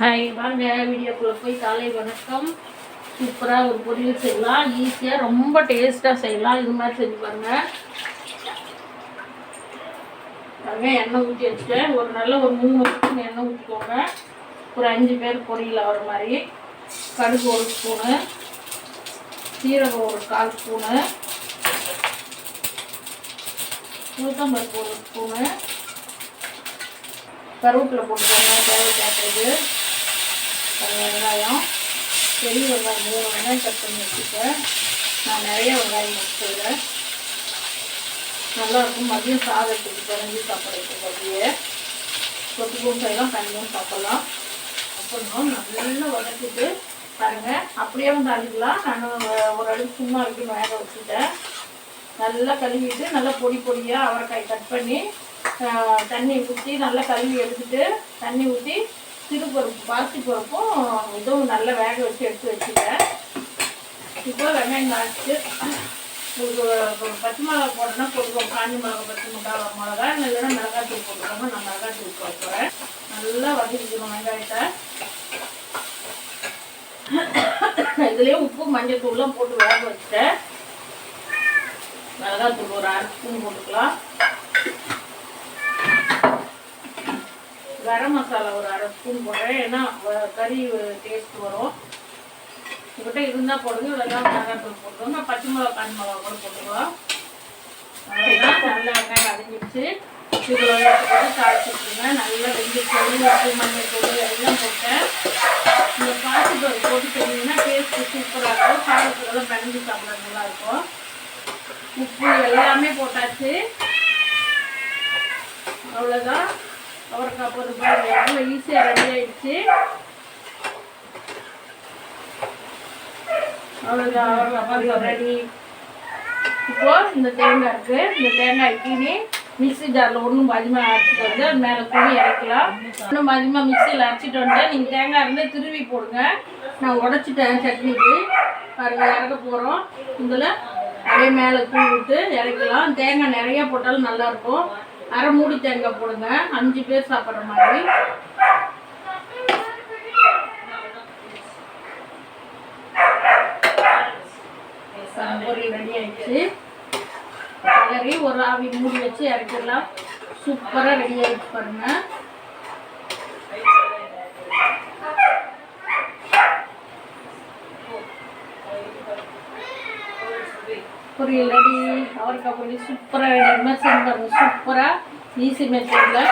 Hi வாங்க வீடியோக்குள்ளே போய் காலை வணக்கம். சூப்பராக ஒரு பொரியல் செய்யலாம். ஈஸியாக ரொம்ப டேஸ்ட்டாக செய்யலாம். இது மாதிரி செஞ்சு பாருங்கள் பாருங்க எண்ணெய் ஊற்றி வச்சுட்டேன். ஒரு நல்ல ஒரு மூணு ஸ்பூன் எண்ணெய் ஊற்றிக்கோங்க ஒரு அஞ்சு பேர் பொரியல் ஆகிற மாதிரி. கடுகு ஒரு ஸ்பூனு. சீரகம் ஒரு கால் ஸ்பூனு. உளுத்தம்பருப்பு ஒரு ஸ்பூனு. கருவேப்பிலை போட்டுக்கோங்க தேவை கேட்டது வெங்காயம் பெரிய வெங்காயம் மூணு வெங்காயம் கட் பண்ணி வச்சுருக்கேன் நான் நிறைய வெங்காயம் வச்சுருக்கேன் நல்லா இருக்கும். மதியம் சாதத்துக்கு பிறந்து சாப்பிட்றதுக்கு அப்படியே. கொத்து பூசையெல்லாம் தண்ணியும் சாப்பிடலாம். அப்புறம் நல்லா வதக்கிட்டு பாருங்கள் அப்படியே வந்து நான் ஒரு சும்மா இருக்கு வேக வச்சுட்டேன். நல்லா கழுவிட்டு நல்லா பொடி பொடியாக அவரைக்காய் கட் பண்ணி தண்ணி ஊற்றி நல்லா கழுவி எடுத்துட்டு தண்ணி ஊற்றி சிறுபருப்பு பாசி பருப்பும் இதுவும் நல்லா வேக வச்சு எடுத்து வச்சுட்டேன். இப்போ வெங்காயம் காய்ச்சி ஒரு பச்சை மிளகா போட்டோம்னா கொடுக்கும் காஞ்சி மிளகா பச்சை மிளகா மிளகா இல்லைன்னா மிளகாத்தூள் போட்டுக்கோங்க. நான் மிளகாத்தூள் போட போகிறேன் நல்லா வதக்கிக்கணும் வெங்காயத்தை. இதுலேயே உப்பு மஞ்சள் தூள்லாம் போட்டு வேக வச்சுட்டேன். மிளகாத்தூள் ஒரு அரை ஸ்பூன் போட்டுக்கலாம். கரம் மசாலா ஒரு அரை ஸ்பூன் போடுறேன். ஏன்னா கறி டேஸ்ட் வரும். உங்கள்கிட்ட இருந்தால் போடுங்க. இல்லைன்னா மிளகாத்தூள் போட்டுக்கோங்க. பச்சை மிளகா காஞ்சி மிளகா கூட போட்டுக்கலாம். அவ்வளோதான் நல்லா வெங்காயம் அரைஞ்சிடுச்சு இதில் போட்டு தாளிச்சுட்டுருங்க நல்லா வெந்துச்சு உப்பு மஞ்சள் எல்லாம் போட்டேன். இந்த பாசி போட்டு செஞ்சீங்கன்னா டேஸ்ட்டு சூப்பராக இருக்கும். சாதத்துக்கெல்லாம் பிணைஞ்சு சாப்பிட்ற நல்லா இருக்கும். உப்பு எல்லாமே போட்டாச்சு. அவ்வளோதான் அவரைக்காய் பொறுப்பு எவ்வளோ ஈஸியாக ரெடி ஆயிடுச்சு. அவ்வளோதான் அவரைக்காய் ரெடி இப்போ இந்த தேங்காய் இருக்கு. இந்த தேங்காய் கீனி மிக்ஸி ஜாரில் ஒன்றும் அதிகமாக அரைச்சிட்டு வந்து அது மேலே துணி இறக்கலாம் ஒன்றும் அதிகமாக மிக்சியில் அரைச்சிட்டு வந்தேன் நீங்கள் தேங்காய் இருந்தால் திருவி போடுங்க. நான் உடச்சிட்டேன் சட்னிக்கு. பாருங்க இறக்க போகிறோம் இதில் அப்படியே மேலே தூவி விட்டு இறக்கலாம். தேங்காய் நிறையா போட்டாலும் நல்லாயிருக்கும் அரை மூடி தேங்காய் போடுங்க. அஞ்சு பேர் சாப்பிட்ற மாதிரி. பொரியல் ரெடி ஆயிடுச்சு. கிளறி ஒரு ஆவி மூடி வச்சு இறக்கிடலாம். சூப்பராக ரெடி ஆயிடுச்சு பாருங்க. பொரியல் ரெடி அவரைக்காய் பொரியல் சூப்பராக ரெடி மாதிரி செஞ்சு பாருங்க சூப்பராக ஈஸி மெத்தடில்